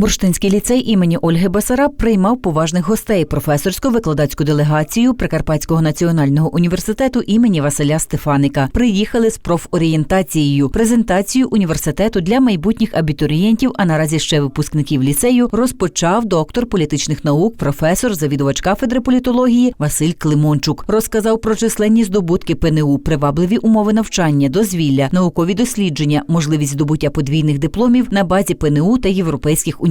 Бурштинський ліцей імені Ольги Басараб приймав поважних гостей професорсько-викладацьку делегацію Прикарпатського національного університету імені Василя Стефаника. Приїхали з профорієнтацією, презентацію університету для майбутніх абітурієнтів, а наразі ще випускників ліцею розпочав доктор політичних наук, професор, завідувач кафедри політології Василь Климончук. Розказав про численні здобутки ПНУ, привабливі умови навчання, дозвілля, наукові дослідження, можливість здобуття подвійних дипломів на базі ПНУ та європейських університетів,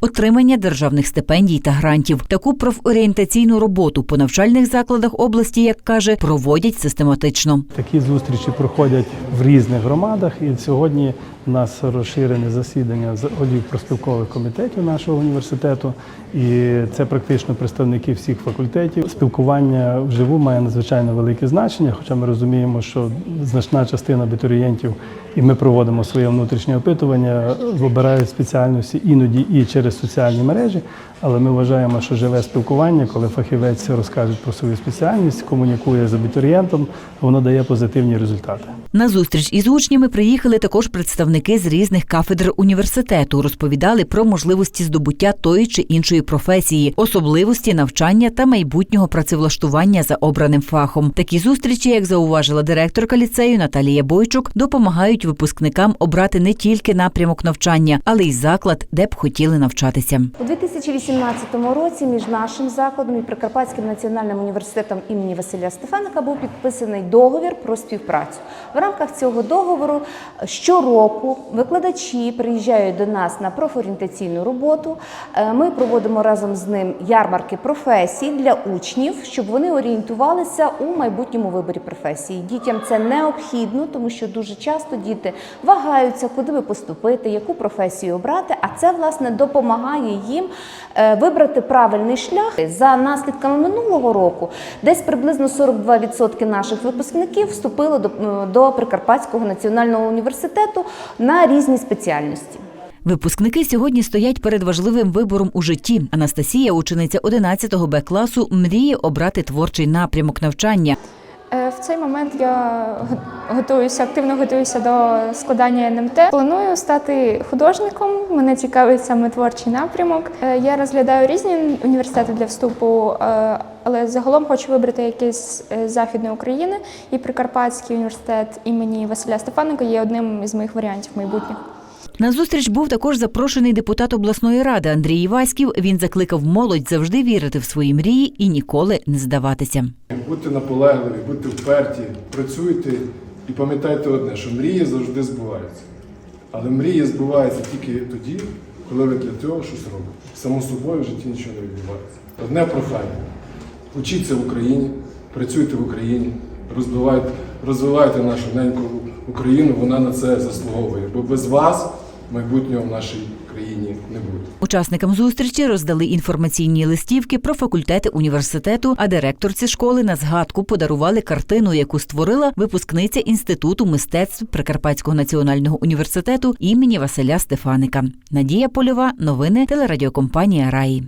отримання державних стипендій та грантів. Таку профорієнтаційну роботу по навчальних закладах області, як каже, проводять систематично. Такі зустрічі проходять в різних громадах, і сьогодні у нас розширене засідання з голів проспілкових комітетів нашого університету, і це практично представники всіх факультетів. Спілкування вживу має надзвичайно велике значення, хоча ми розуміємо, що значна частина абітурієнтів, і ми проводимо своє внутрішнє опитування, вибирають спеціальності іноді і через соціальні мережі. Але ми вважаємо, що живе спілкування, коли фахівець розкаже про свою спеціальність, комунікує з абітурієнтом, воно дає позитивні результати. На зустріч із учнями приїхали також представники з різних кафедр університету. Розповідали про можливості здобуття тої чи іншої професії, особливості навчання та майбутнього працевлаштування за обраним фахом. Такі зустрічі, як зауважила директорка ліцею Наталія Бойчук, допомагають випускникам обрати не тільки напрямок навчання, але й заклад, де б хотіли навчатися. У 2018 році між нашим закладом і Прикарпатським національним університетом імені Василя Стефаника був підписаний договір про співпрацю. В рамках цього договору щороку викладачі приїжджають до нас на профорієнтаційну роботу. Е, Ми проводимо разом з ним ярмарки професій для учнів, щоб вони орієнтувалися у майбутньому виборі професії. Дітям це необхідно, тому що дуже часто діти вагаються, куди би поступити, яку професію обрати. А це власне допомагає їм е, вибрати правильний шлях. За наслідками минулого року, десь приблизно 42% наших випускників вступило до Прикарпатського національного університету на різні спеціальності. Випускники сьогодні стоять перед важливим вибором у житті. Анастасія, учениця 11 Б класу, мріє обрати творчий напрямок навчання. Е, В цей момент я готуюся, активно готуюся до складання НМТ. Планую стати художником. Мене цікавить саме творчий напрямок. Е, Я розглядаю різні університети для вступу, е, але загалом хочу вибрати якийсь західної України. І Прикарпатський університет імені Василя Стефаника є одним із моїх варіантів майбутніх. На зустріч був також запрошений депутат обласної ради Андрій Іваськів. Він закликав молодь завжди вірити в свої мрії і ніколи не здаватися. Будьте наполегливі, будьте вперті, працюйте і пам'ятайте одне, що мрії завжди збуваються. Але мрії збуваються тільки тоді, коли ви для цього щось робите. Само собою в житті нічого не відбувається. Одне прохання. Учіться в Україні, працюйте в Україні, розвивайте, розвивайте нашу неньку Україну, вона на це заслуговує. Бо без вас майбутнього в нашій країні не буде. Учасникам зустрічі роздали інформаційні листівки про факультети університету, а директорці школи на згадку подарували картину, яку створила випускниця інституту мистецтв Прикарпатського національного університету імені Василя Стефаника. Надія Польова, новини телерадіокомпанія Раї.